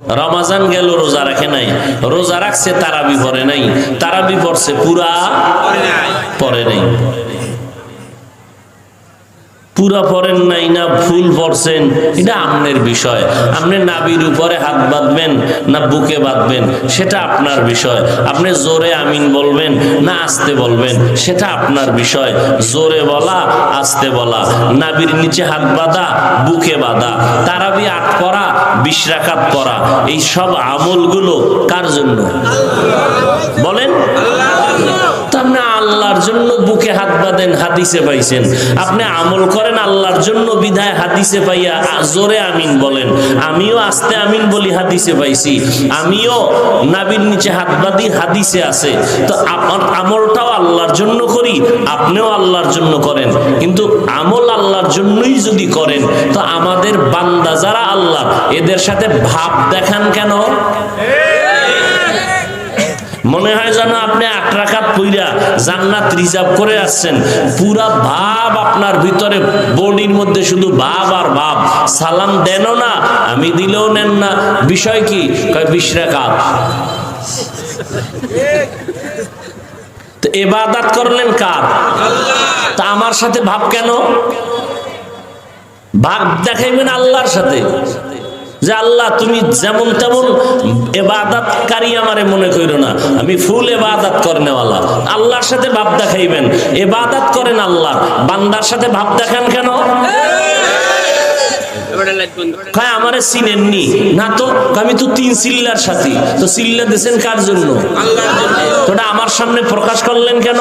রমাজান গেল রোজা রাখে নাই। রোজা রাখছে তারাবি পরে নাই। তারাবি পড়ছে পুরা পরে নাই। পুরা পড়েন নাই না ফুল পড়ছেন, এটা আপনার বিষয়। আপনি নাবির উপরে হাত বাঁধবেন না বুকে বাঁধবেন, সেটা আপনার বিষয়। আপনি জোরে আমিন বলবেন না আস্তে বলবেন, সেটা আপনার বিষয়। জোরে বলা, আস্তে বলা। নাবির নিচে হাত বাঁধা, বুকে বাঁধা। তারাবি আট করা বিশ রাকাত পড়া। এই সব আমলগুলো কার জন্য? আল্লাহর জন্য বুকে হাত বাঁধেন, হাদিসে পাইছেন। আপনি আমল করেন, আল্লাহর জন্য বিধায় হাদিসে পাইয়া জোরে আমিন বলেন। আমিও আস্তে আমিন বলি হাদিসে পাইছি। আমিও নাবির নিচে হাত বাঁধি হাদিসে আছে। তো আমার আমলটাও আল্লাহর জন্য করি, আপনিও আল্লাহর জন্য করেন। কিন্তু আমল আল্লাহর জন্যই যদি করেন, তো আমাদের বান্দা যারা আল্লাহ, এদের সাথে ভাব দেখান কেন? মনে হয় যেন আপনি আট রাখাত পইরা জান্নাত রিজার্ভ করে আসছেন। পুরা ভাব আপনার ভিতরে, বডির মধ্যে শুধু ভাব আর ভাব। সালাম দেনও না, আমি দিলেও নেন না। বিষয় কি? কয়, বিশ রাকাত। তো এবাদাত করলেন কার? তা আমার সাথে ভাব কেন? ভাব দেখাইবেন আল্লাহর সাথে। যে আল্লাহ তুমি যেমন তেমন এবাদাতকারী আমারে মনে করো না। আমি ফুল এবাদাত করেনেওয়ালা। আল্লাহর সাথে ভাব দেখাইবেন। এবাদাত করেন আল্লাহ। বান্দার সাথে ভাব দেখান কেন? কয় আমারে চিনেননি? না তো আমি তো তিন সিল্লার সাথী। তো সিল্লা দিয়েছেন কার জন্য? আমার সামনে প্রকাশ করলেন কেন?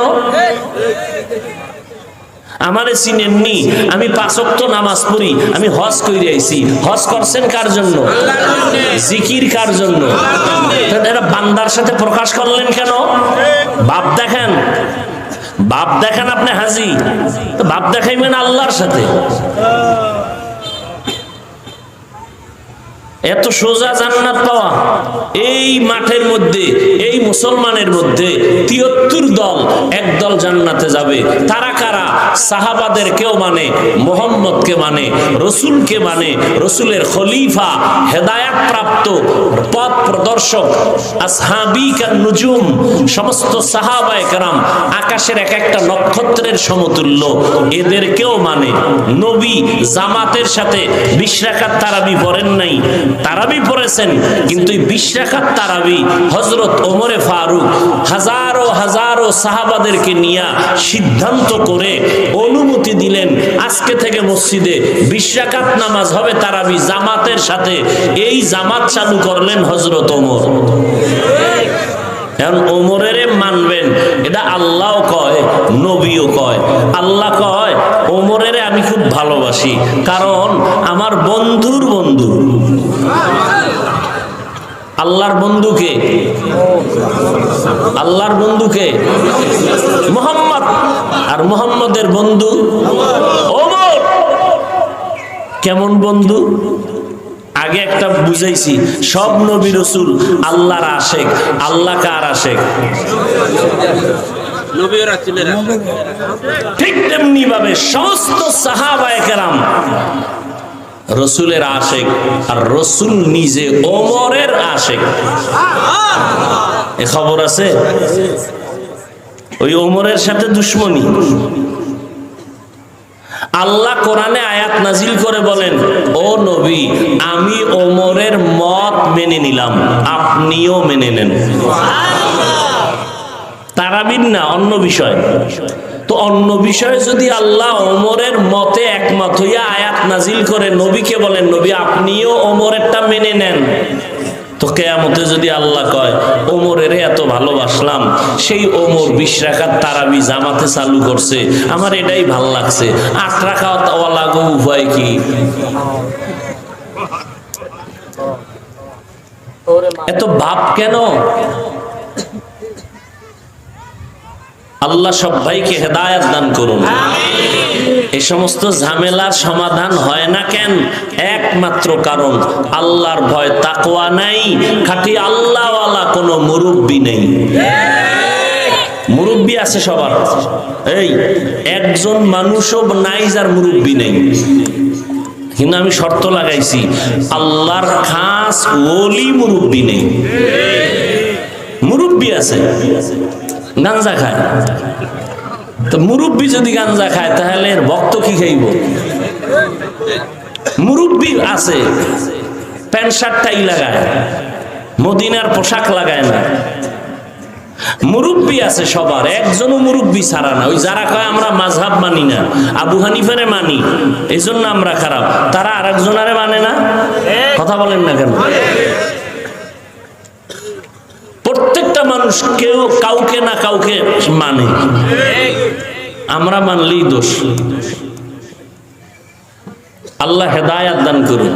আমারে চিনেননি, আমি পাঁচক্ত নামাজ পড়ি, আমি হজ কইরে আইছি। হজ করছেন কার জন্য? জিকির কার জন্য? এরা বান্দার সাথে প্রকাশ করলেন কেন? বাপ দেখেন। বাপ দেখেন আপনি হাজি। বাপ দেখাইবেন আল্লাহর সাথে। এত সোজা জান্নাত পাওয়া। এই মাঠের মধ্যে, এই মুসলমানের মধ্যে তিয়াত্তর দল, এক দল জান্নাতে যাবে? তারা কারা? সাহাবাদের কেউ মানে মোহাম্মদকে মানে রসুলকে মানে রসুলের খলিফা হেদায়াত প্রাপ্ত পথ প্রদর্শক সমস্ত সাহাবায়ে কেরাম, আকাশের এক একটা নক্ষত্রের সমতুল্য। এদেরকেও মানে নবী জামাতের সাথে বিশ রাকাত তারাবি পড়েন নাই। তারাবি পড়েছেন, কিন্তু এই বিশ রাকাত তারাবি হজরত ওমরে ফারুক হাজারো হাজারো সাহাবাদেরকে নিয়ে সিদ্ধান্ত করে অনুমতি দিলেন, আজকে থেকে মসজিদে বিশ রাকাত নামাজ হবে, তারাবি জামাতের সাথে এই জামাত চালু করলেন হজরত ওমর। মানবেন, এটা আল্লাহ কয়, নবীও কয়। আল্লাহ কয়, ওমরের আমি খুব ভালোবাসি, কারণ আমার বন্ধুর বন্ধু। আল্লাহর বন্ধুকে আল্লাহর বন্ধুকে মোহাম্মদ আর মোহাম্মদের বন্ধু ওমর। কেমন বন্ধু? আগে একটা বুঝাইছি সব নবী রসুল আল্লাহর আশেক আল্লাহ কার আশেক? ঠিক তেমনি ভাবে সমস্ত সাহাবায়ে কেরাম রসুলের আশেক আর রসুল নিজে ওমরের আশেক। এ খবর আছে? ওই ওমরের সাথে দুশ্মনী। আল্লাহ কোরআনে আয়াত নাজিল করে বলেন, ও নবী, আমি ওমরের মত মেনে নিলাম, আপনিও মেনে নেন। তারাবিন না, অন্য বিষয়। তো অন্য বিষয়ে যদি আল্লাহ ওমরের মতে একমত হইয়া আয়াত নাজিল করে, নবীকে বলেন, নবী, আপনিও ওমরেরটা মেনে নেন। তো কেয়ামতে যদি আল্লাহ কয়, ওমরের এত ভালোবাসলাম, সেই ওমর বিশ রাখাত তারাবি জামাতে চালু করছে, আমার এটাই ভালো লাগছে। আট রাখাত ওয়ালাগো, উপায় কি? এত ভাব কেন? আল্লাহ সবাইকে হেদায়াত দান করুন। এ সমস্ত ঝামেলার সমাধান হয় না কেন? একমাত্র কারণ আল্লাহর ভয় তাকওয়া নাই খাঁটি আল্লাহওয়ালা কোনো মুরব্বী নেই। মুরব্বী আছে সবার। এই একজন মানুষও নাই যার মুরব্বী নেই। কিন্তু আমি শর্ত লাগাইছি আল্লাহর খাস ওলি মুরব্বী নেই। মুরব্বী আছে। গাঞ্জা খায়। তো মুরব্বী যদি গাঞ্জা খায়, তাহলে এর ভক্ত কি খাইব? মুরব্বী আছে, প্যান্ট শার্টটাই লাগায়, মদিনার পোশাক লাগায় না। মুরব্বী আছে সবার, একজনও মুরব্বী ছাড়া না। ওই যারা কয়, আমরা মাঝহাব মানি না, আবু হানিফারে মানি এই জন্য আমরা খারাপ। তারা আর একজনারে মানে না? কথা বলেন না কেন? মানুষ কেউ কাউকে না কাউকে মানে। আমরা মানলেই দোষ। আল্লাহ হেদায়াত দান করুন।